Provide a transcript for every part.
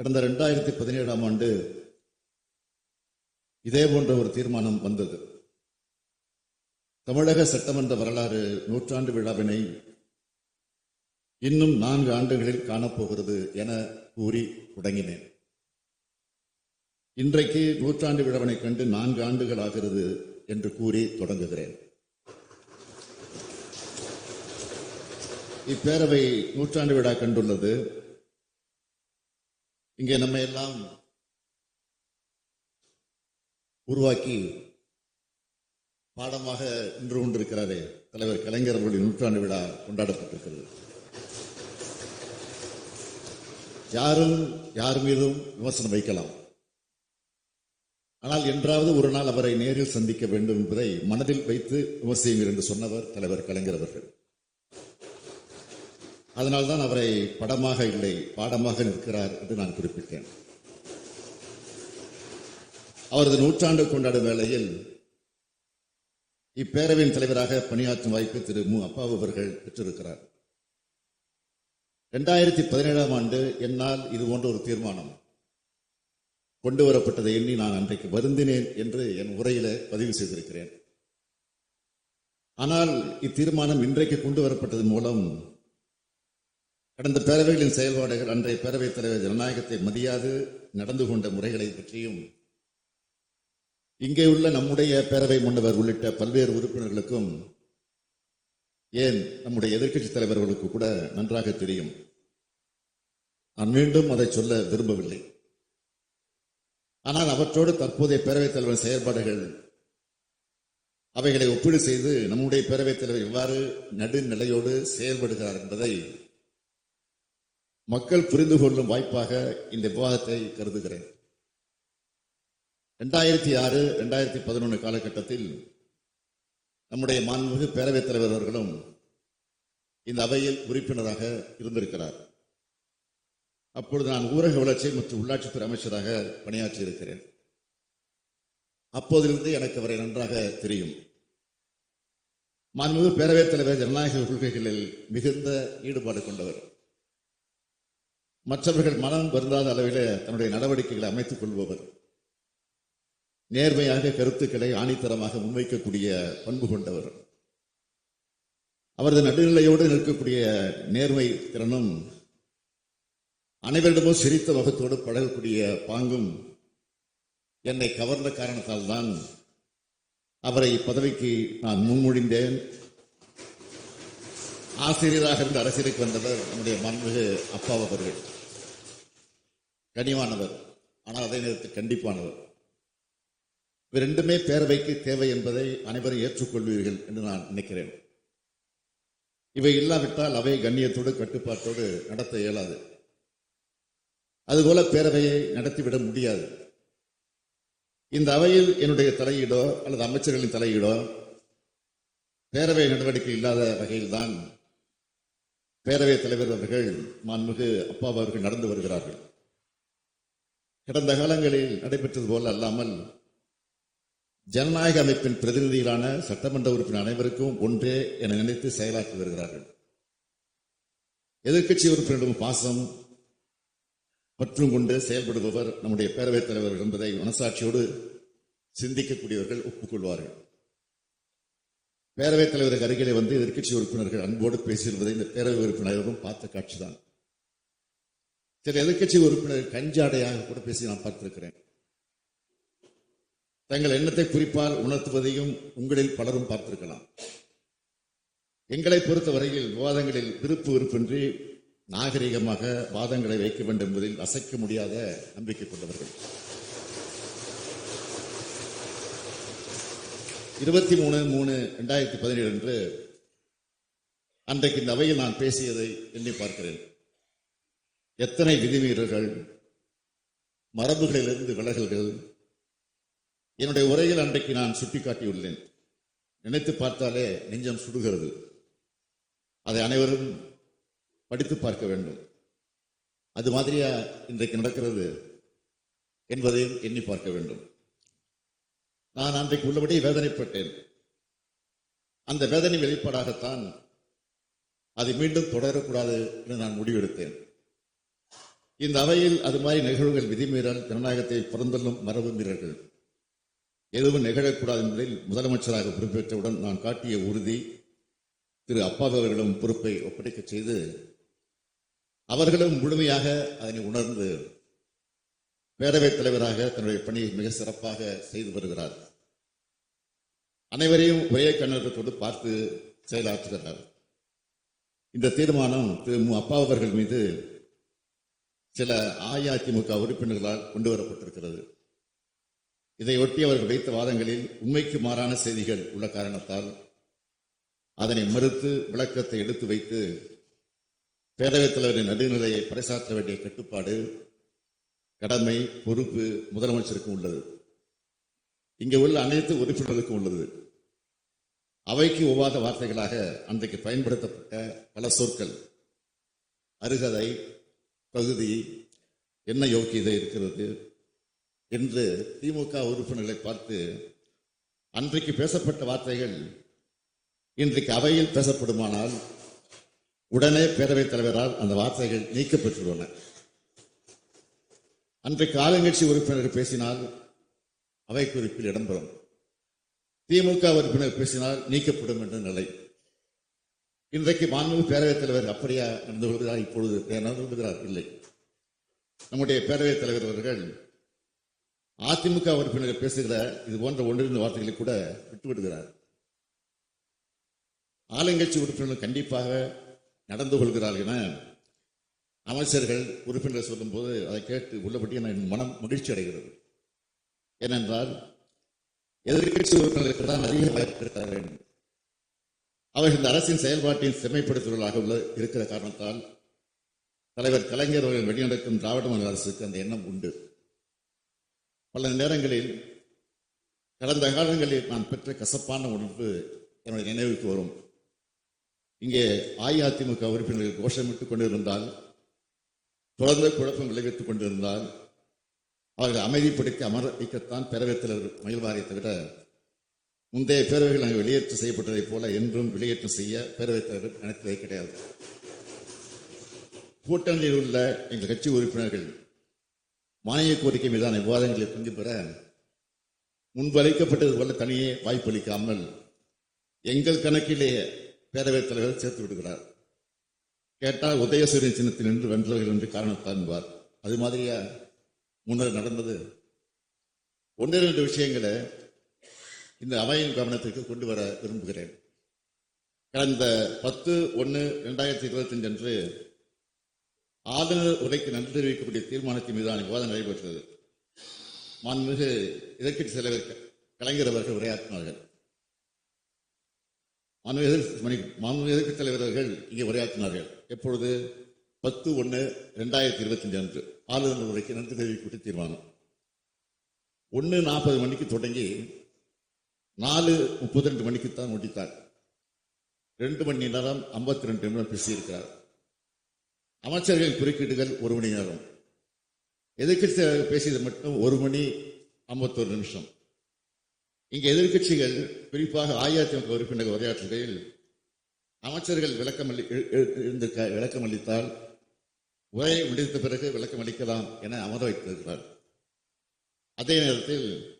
கடந்த ரெண்டாயிரத்தி பதினேழாம் ஆண்டு இதே போன்ற ஒரு தீர்மானம் வந்தது. தமிழக சட்டமன்ற வரலாறு நூற்றாண்டு விழாவினை இன்னும் நான்கு ஆண்டுகளில் காணப்போகிறது என கூறி தொடங்கினேன். இன்றைக்கு நூற்றாண்டு விழாவினை கண்டு நான்கு ஆண்டுகள் ஆகிறது என்று கூறி தொடங்குகிறேன். இப்பேரவை நூற்றாண்டு விழா கண்டுள்ளது. இங்கே நம்ம எல்லாம் உருவாக்கி பாடமாக நின்று கொண்டிருக்கிறாரே தலைவர் கலைஞர் அவர்களுடைய நூற்றாண்டு விழா கொண்டாடப்பட்டிருக்கிறது. யாரும் யார் மீதும் விமர்சனம் வைக்கலாம். ஆனால் என்றாவது ஒரு நாள் அவரை நேரில் சந்திக்க வேண்டும் என்பதை மனதில் வைத்து விமர்சியுங்கள் என்று சொன்னவர் தலைவர் கலைஞர் அவர்கள். அதனால்தான் அவரை படமாக இல்லை பாடமாக நிற்கிறார் என்று நான் குறிப்பிட்டேன். அவரது நூற்றாண்டு கொண்டாடும் வேளையில் இப்பேரவையின் தலைவராக பணியாற்றும் வாய்ப்பு திரு மு. அப்பாவு அவர்கள் பெற்றிருக்கிறார். இரண்டாயிரத்தி பதினேழாம் ஆண்டு என்னால் இது போன்ற ஒரு தீர்மானம் கொண்டு வரப்பட்டதை எண்ணி நான் அன்றைக்கு வருந்தினேன் என்று என் உரையில பதிவு செய்திருக்கிறேன். ஆனால் இத்தீர்மானம் இன்றைக்கு கொண்டு வரப்பட்டதன் மூலம் கடந்த பேரவைகளின் செயல்பாடுகள் அன்றைய பேரவைத் தலைவர் ஜனநாயகத்தை மதியாது நடந்து கொண்ட முறைகளை பற்றியும் இங்கே உள்ள நம்முடைய பேரவை முன்னவர் உள்ளிட்ட பல்வேறு உறுப்பினர்களுக்கும் ஏன் நம்முடைய எதிர்க்கட்சி தலைவர்களுக்கு கூட நன்றாக தெரியும். நான் மீண்டும் அதை சொல்ல விரும்பவில்லை. ஆனால் அவற்றோடு தற்போதைய பேரவைத் தலைவர் செயல்பாடுகள் அவைகளை ஒப்பீடு செய்து நம்முடைய பேரவைத் தலைவர் எவ்வாறு நடுநிலையோடு செயல்படுகிறார் என்பதை மக்கள் புரிந்து கொள்ளும் வாய்ப்பாக இந்த விவாதத்தை கருதுகிறேன். ரெண்டாயிரத்தி ஆறு ரெண்டாயிரத்தி பதினொன்று காலகட்டத்தில் நம்முடைய மாண்புமிகு பேரவைத் தலைவர் அவர்களும் இந்த அவையில் உறுப்பினராக இருந்திருக்கிறார். அப்பொழுது நான் ஊரக வளர்ச்சி மற்றும் உள்ளாட்சித்துறை அமைச்சராக பணியாற்றி இருக்கிறேன் அப்போதிலிருந்து எனக்கு அவரை நன்றாக தெரியும். மாண்புமிகு பேரவைத் தலைவர் ஜனநாயக கொள்கைகளில் மிகுந்த ஈடுபாடு கொண்டவர். மற்றவர்கள் மனம் வருந்தாத அளவில் தன்னுடைய நடவடிக்கைகளை அமைத்துக் கொள்பவர். நேர்மையாக கருத்துக்களை ஆணித்தரமாக முன்வைக்கக்கூடிய பண்பு கொண்டவர். அவரது நடுநிலையோடு நிற்கக்கூடிய நேர்மை திறனும் அனைவரிடமும் சிரித்த முகத்தோடு பழகக்கூடிய பாங்கும் என்னை கவர்ந்த காரணத்தால் தான் அவரை இப்பதவிக்கு நான் முன்மொழிந்தேன். ஆசிரியராக இருந்து அரசியலுக்கு வந்தவர் நம்முடைய மாண்புமிகு அப்பா அவர்கள். கனிவானவர் ஆனால் அதே நேரத்தில் கண்டிப்பானவர். இவை ரெண்டுமே பேரவைக்கு தேவை என்பதை அனைவரும் ஏற்றுக்கொள்வீர்கள் என்று நான் நினைக்கிறேன். இவை இல்லாவிட்டால் அவை கண்ணியத்தோடு கட்டுப்பாட்டோடு நடத்த இயலாது. அதுபோல பேரவையை நடத்திவிட முடியாது. இந்த அவையில் என்னுடைய தலையீடோ அல்லது அமைச்சர்களின் தலையீடோ பேரவை நடவடிக்கை இல்லாத வகையில்தான் பேரவைத் தலைவர் அவர்கள் மாண்புமிகு அப்பா அவர்கள் நடந்து வருகிறார்கள். கடந்த காலங்களில் நடைபெற்றது போல அல்லாமல் ஜனநாயக அமைப்பின் பிரதிநிதிகளான சட்டமன்ற உறுப்பினர் அனைவருக்கும் ஒன்றே என நினைத்து செயலாற்றி வருகிறார்கள். எதிர்க்கட்சி உறுப்பினரிடம் பாசம் பற்றும் கொண்டு செயல்படுபவர் நம்முடைய பேரவைத் தலைவர் என்பதை மனசாட்சியோடு சிந்திக்கக்கூடியவர்கள் ஒப்புக்கொள்வார்கள். பேரவைத் தலைவருக்கு அருகிலே வந்து எதிர்க்கட்சி உறுப்பினர்கள் அன்போடு பேசியிருப்பதை இந்த பேரவை உறுப்பினரும் பார்த்த காட்சிதான். சில எதிர்க்கட்சி உறுப்பினர் கஞ்சாடையாக கூட பேசி நான் பார்த்திருக்கிறேன். தங்கள் எண்ணத்தை குறிப்பால் உணர்த்துவதையும் உங்களில் பலரும் பார்த்திருக்கலாம். எங்களை பொறுத்தவரையில் விவாதங்களில் விருப்பு விருப்பின்றி நாகரிகமாக வாதங்களை வைக்க வேண்டும் என்பதில் அசைக்க முடியாத நம்பிக்கை கொண்டவர்கள். இருபத்தி மூணு மூணு ரெண்டாயிரத்தி பதினேழு அன்று அன்றைக்கு இந்த அவையில் நான் பேசியதை எண்ணி பார்க்கிறேன். எத்தனை விதிவீரர்கள் மரபுகளிலிருந்து விலகல்கள். என்னுடைய உரையில் அன்றைக்கு நான் சுட்டிக்காட்டியுள்ளேன். நினைத்து பார்த்தாலே நெஞ்சம் சுடுகிறது. அதை அனைவரும் படித்து பார்க்க வேண்டும். அது மாதிரியா இன்றைக்கு நடக்கிறது என்பதையும் எண்ணி பார்க்க வேண்டும். நான் அன்றைக்கு உள்ளபடி வேதனைப்பட்டேன். அந்த வேதனை வெளிப்பாடாகத்தான் அதை மீண்டும் தொடரக்கூடாது என்று நான் முடிவெடுத்தேன். இந்த அவையில் அது மாதிரி நிகழ்வுகள் விதிமீறல் ஜனநாயகத்தை புறந்தள்ளும் மரபு மீறல்கள் எதுவும் நிகழக்கூடாது என்பதில் முதலமைச்சராக பொறுப்பேற்றவுடன் நான் காட்டிய உறுதி திரு அப்பாவு அவர்களும் பொறுப்பை ஒப்படைக்கச் செய்து அவர்களும் முழுமையாக அதனை உணர்ந்து பேரவைத் தலைவராக தன்னுடைய பணியை மிக சிறப்பாக செய்து வருகிறார். அனைவரையும் ஒரே கண்ணோட்டத்தோடு பார்த்து செயலாற்றுகிறார். இந்த தீர்மானம் திரு மு. அப்பா அவர்கள் மீது சில அஇஅதிமுக உறுப்பினர்களால் கொண்டு வரப்பட்டிருக்கிறது இதையொட்டி அவர்கள் வைத்த வாதங்களில் உண்மைக்கு மாறான செய்திகள் உள்ள காரணத்தால் அதனை மறுத்து விளக்கத்தை எடுத்து வைத்து பேரவைத் தலைவரின் நடுநிலையை பறைசாற்ற வேண்டிய கட்டுப்பாடு கடமை பொறுப்பு முதலமைச்சருக்கும் உள்ளது. இங்கே உள்ள அனைத்து உறுப்பினர்களுக்கும் உள்ளது. அவைக்கு ஒவ்வாத வார்த்தைகளாக அன்றைக்கு பயன்படுத்தப்பட்ட பல சொற்கள். அருகதை பகுதி என்ன யோக்கியதை இருக்கிறது என்று திமுக உறுப்பினர்களை பார்த்து அன்றைக்கு பேசப்பட்ட வார்த்தைகள் இன்றைக்கு அவையில் பேசப்படுமானால் உடனே பேரவைத் தலைவரால் அந்த வார்த்தைகள் நீக்கப்பட்டுள்ளன. அன்றைக்கு ஆளுங்கட்சி உறுப்பினர் பேசினால் அவை குறிப்பில் இடம்பெறும். திமுக உறுப்பினர் பேசினால் நீக்கப்படும் என்ற நிலை. இன்றைக்கு மாண்புமிகு பேரவைத் தலைவர் அப்படியா நடந்து கொள்கிறார் இப்பொழுது? நடந்து கொள்கிறார்? இல்லை. நம்முடைய பேரவைத் தலைவர் அவர்கள் அதிமுக உறுப்பினர்கள் பேசுகிற இது போன்ற ஒன்றிருந்த வார்த்தைகளை கூட விட்டுவிடுகிறார். ஆளுங்கட்சி உறுப்பினர்கள் கண்டிப்பாக நடந்து கொள்கிறார்கள் என அமைச்சர்கள் உறுப்பினர்கள் சொல்லும்போது அதை கேட்டு உள்ளபடி என் மனம் மகிழ்ச்சி அடைகிறது. ஏனென்றால் எதிர்கட்சி உறுப்பினர்களுக்கு தான் அதிக வாய்ப்பு அவர் இந்த அரசின் செயல்பாட்டின் செம்மைப்படுத்துவதாக உள்ள இருக்கிற காரணத்தால் தலைவர் கலைஞர் அவர்கள் வெளிநடக்கும் திராவிட மாநில அரசுக்கு அந்த எண்ணம் உண்டு. பல நேரங்களில் கடந்த காலங்களில் நான் பெற்ற கசப்பான உணர்வு என்னுடைய நினைவுக்கு வரும். இங்கே அஇஅதிமுக உறுப்பினர்கள் கோஷமிட்டுக் கொண்டிருந்தால் தொடர்ந்து குழப்பம் விளைவித்துக் கொண்டிருந்தால் அவர்கள் அமைதிப்படுத்தி அமர வைக்கத்தான் பேரவைத் தலைவர் மயில்வாரியத்தை விட முந்தைய பேரவைகள் அங்கு வெளியேற்றம் செய்யப்பட்டதைப் போல என்றும் வெளியேற்றம் செய்ய பேரவைத் தலைவர் நினைத்ததே கிடையாது. கூட்டணியில் உள்ள எங்கள் கட்சி உறுப்பினர்கள் மானிய கோரிக்கை மீதான விவாதங்களை பங்கு பெற முன்பு அளிக்கப்பட்டது போல தனியே வாய்ப்பளிக்காமல் எங்கள் கணக்கிலே பேரவைத் தலைவர் சேர்த்து விடுகிறார். கேட்டால் உதயசூரியன் சின்னத்தில் நின்று வென்றவர்கள் என்று காரணத்தான் என்பார். அது மாதிரியா முன்னர் நடந்தது? ஒன்று இரண்டு விஷயங்களை இந்த அவையின் கவனத்திற்கு கொண்டு வர விரும்புகிறேன். கடந்த பத்து ஒன்று ரெண்டாயிரத்தி இருபத்தி அன்று ஆளுநர் உரைக்கு நன்றி தெரிவிக்கக்கூடிய தீர்மானத்தின் மீதான விவாதம் நடைபெற்றது. மாண்புமிகு எதிர்க்கட்சி தலைவர் க- கலைஞர் அவர்கள் உரையாற்றினார்கள். மாண்புமிகு மணி மாண்புமிகு தலைவர் அவர்கள் இங்கே உரையாற்றினார்கள். எப்பொழுது? பத்து ஒன்று ரெண்டாயிரத்தி இருபத்தி அஞ்சு அன்று ஆளுநர் உரைக்கு நன்றி தெரிவிக்கக்கூடிய தீர்மானம். ஒன்று நாற்பது மணிக்கு தொடங்கி நாலு முப்பத்தி ரெண்டு மணிக்கு தான் முடித்தார் ரெண்டு மணி நேரம் ஐம்பத்தி ரெண்டு நிமிடம் பேசியிருக்கிறார். அமைச்சர்கள் குறுக்கீடுகள் ஒரு மணி நேரம். எதிர்கட்சி பேசியது மட்டும் ஒரு மணி ஐம்பத்தொரு நிமிஷம். இங்கே எதிர்க்கட்சிகள் குறிப்பாக அஇஅதிமுக உறுப்பினர்கள் உரையாற்றுகையில் அமைச்சர்கள் விளக்கம் அளி- எழு- விளக்கம் அளித்தால் உரையை முடித்த பிறகு விளக்கம் அளிக்கலாம் என அமர வைத்திருக்கிறார். அதே நேரத்தில்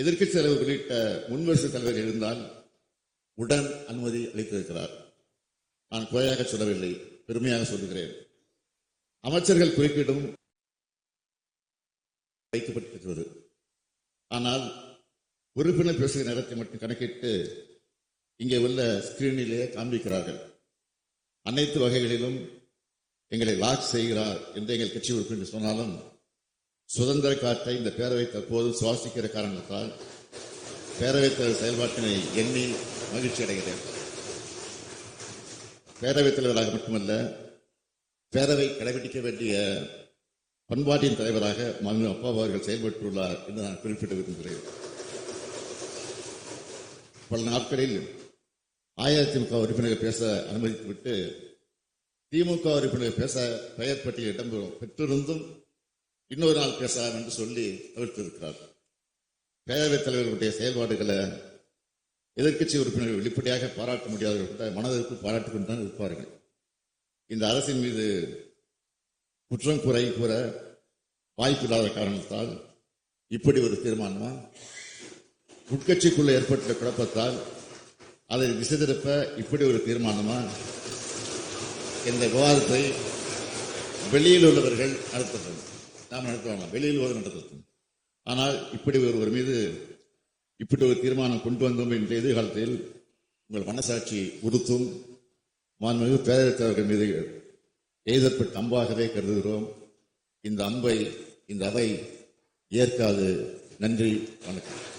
எதிர்க்கட்சி தலைவர் உள்ளிட்ட முன்வரிசை தலைவர் இருந்தால் உடன் அனுமதி அளித்திருக்கிறார். நான் குறையாக சொல்லவில்லை பெருமையாக சொல்லுகிறேன் அமைச்சர்கள் குறுக்கிடும் வைக்கப்பட்டிருக்கிறது. ஆனால் உறுப்பினர் பேசுகிற நேரத்தை மட்டும் கணக்கிட்டு இங்கே உள்ள ஸ்கிரீனிலே காண்பிக்கிறார்கள். அனைத்து வகைகளிலும் எங்களை லாக் செய்கிறார் என்று எங்கள் கட்சி உறுப்பினர் சொன்னாலும் சுதந்திர காற்றை இந்த பேரவை தற்போது சுவாசிக்கிற காரணத்தால் பேரவைத் தலைவர் செயல்பாட்டினை எண்ணி மகிழ்ச்சி அடைகிறேன். பேரவைத் தலைவராக மட்டுமல்ல பேரவை கடைபிடிக்க வேண்டிய பண்பாட்டின் தலைவராக மனு அப்பா அவர்கள் செயல்பட்டுள்ளார் என்று நான் குறிப்பிட விரும்புகிறேன். பல நாட்களில் அஇஅதிமுக உறுப்பினர்கள் பேச அனுமதித்துவிட்டு திமுக உறுப்பினர்கள் பேச பெயர் பட்டியல் இடம்பெறும் பெற்றிருந்தும் இன்னொரு நாள் பேசலாம் என்று சொல்லி தவிர்த்திருக்கிறார் பேரவைத் தலைவர்களுடைய செயல்பாடுகளை எதிர்க்கட்சி உறுப்பினர்கள் வெளிப்படையாக பாராட்ட முடியாதவர்கள் கூட மனதிற்கு பாராட்டுக் கொண்டுதான் இருப்பார்கள். இந்த அரசின் மீது குற்றம் குறை கூற வாய்ப்பில்லாத காரணத்தால் இப்படி ஒரு தீர்மானமா? உட்கட்சிக்குள்ள ஏற்பட்ட குழப்பத்தால் அதை திசை திருப்ப இப்படி ஒரு தீர்மானமா? இந்த விவாதத்தை வெளியில் உள்ளவர்கள் நடத்தட்டும் நாம் நடத்துவாங்க வெளியில் உள்ளவர் நடத்தும் ஆனால் இப்படி ஒருவர் மீது இப்படி ஒரு தீர்மானம் கொண்டு வந்தோம் என்ற எதிர்காலத்தில் உங்கள் மனசாட்சி உறுத்தும். மாண்புமிகு பேரவைத்தவர்கள் மீது எய்தப்பட்ட அம்பாகவே கருதுகிறோம். இந்த அம்பை இந்த அவை ஏற்காது. நன்றி வணக்கம்.